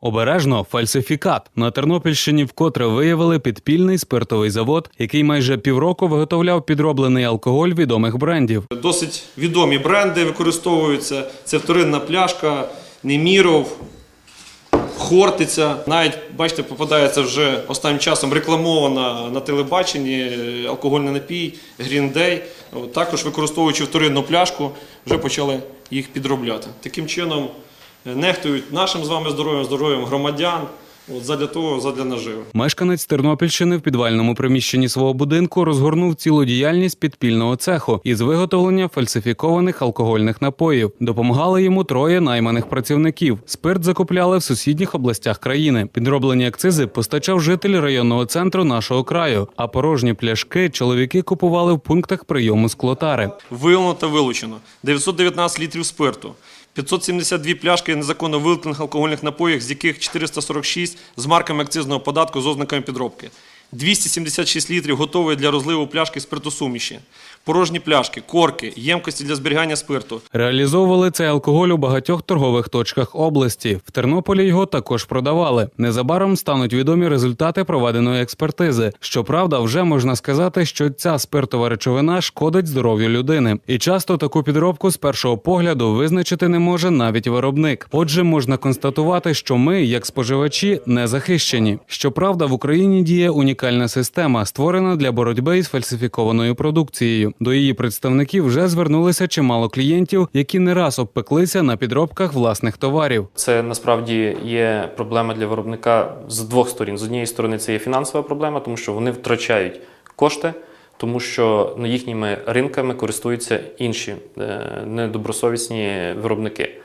Обережно фальсифікат на Тернопільщині вкотре виявили підпільний спиртовий завод, який майже півроку виготовляв підроблений алкоголь відомих брендів. Досить відомі бренди використовуються. Це вторинна пляшка, Неміров, Хортиця. Навіть, бачите, попадається вже останнім часом рекламована на телебаченні е, алкогольний напій, Гріндей. Також використовуючи вторинну пляшку, вже почали їх підробляти. Таким чином нехтують нашим з вами здоров'ям, здоров'ям громадян. От задля того, задля наживи. Мешканець Тернопільщини в підвальному приміщенні свого будинку розгорнув цілу діяльність підпільного цеху із виготовлення фальсифікованих алкогольних напоїв. Допомагали йому троє найманих працівників. Спирт закупляли в сусідніх областях країни. Підроблені акцизи постачав житель районного центру нашого краю. А порожні пляшки чоловіки купували в пунктах прийому склотари. Виявлено та вилучено 919 літрів спирту, 572 пляшки незаконно вилучених алкогольних напоїв, з яких 446 з марками акцизного податку з ознаками підробки. 276 літрів готової для розливу пляшки спиртосуміші, порожні пляшки, корки, ємкості для зберігання спирту, Реалізовували цей алкоголь у багатьох торгових точках області. В Тернополі його також продавали. Незабаром стануть відомі результати проведеної експертизи. Щоправда, вже можна сказати, що ця спиртова речовина шкодить здоров'ю людини, і часто таку підробку з першого погляду визначити не може навіть виробник. Отже, можна констатувати, що ми, як споживачі, не захищені. Щоправда, в Україні діє унікальна система, створена для боротьби із фальсифікованою продукцією. До її представників вже звернулися чимало клієнтів, які не раз обпеклися на підробках власних товарів. Це насправді є проблема для виробника з двох сторін. З однієї сторони, це є фінансова проблема, тому що вони втрачають кошти, тому що на їхніми ринками користуються інші е, недобросовісні виробники.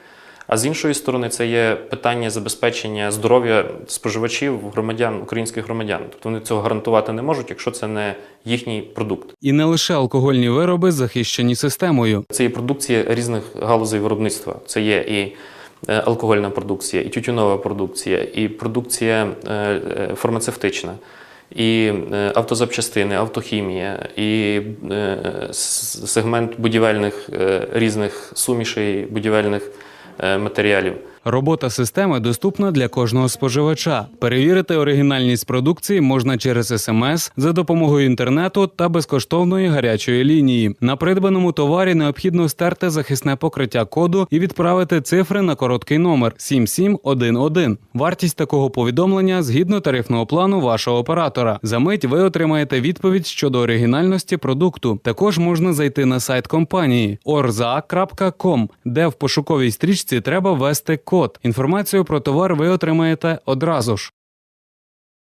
А з іншої сторони, це є питання забезпечення здоров'я споживачів, громадян, українських громадян. Тобто вони цього гарантувати не можуть, якщо це не їхній продукт. І не лише алкогольні вироби захищені системою. Це є продукція різних галузей виробництва. Це є і е, алкогольна продукція, і тютюнова продукція, і продукція е, е, фармацевтична, і автозапчастини, автохімія, і сегмент будівельних різних сумішей будівельних матеріалів. Робота системи доступна для кожного споживача. Перевірити оригінальність продукції можна через смс за допомогою інтернету та безкоштовної гарячої лінії. На придбаному товарі необхідно стерти захисне покриття коду і відправити цифри на короткий номер 7711. Вартість такого повідомлення згідно тарифного плану вашого оператора. За мить ви отримаєте відповідь щодо оригінальності продукту. Також можна зайти на сайт компанії orza.com, де в пошуковій стрічці треба ввести код. Інформацію про товар ви отримаєте одразу ж.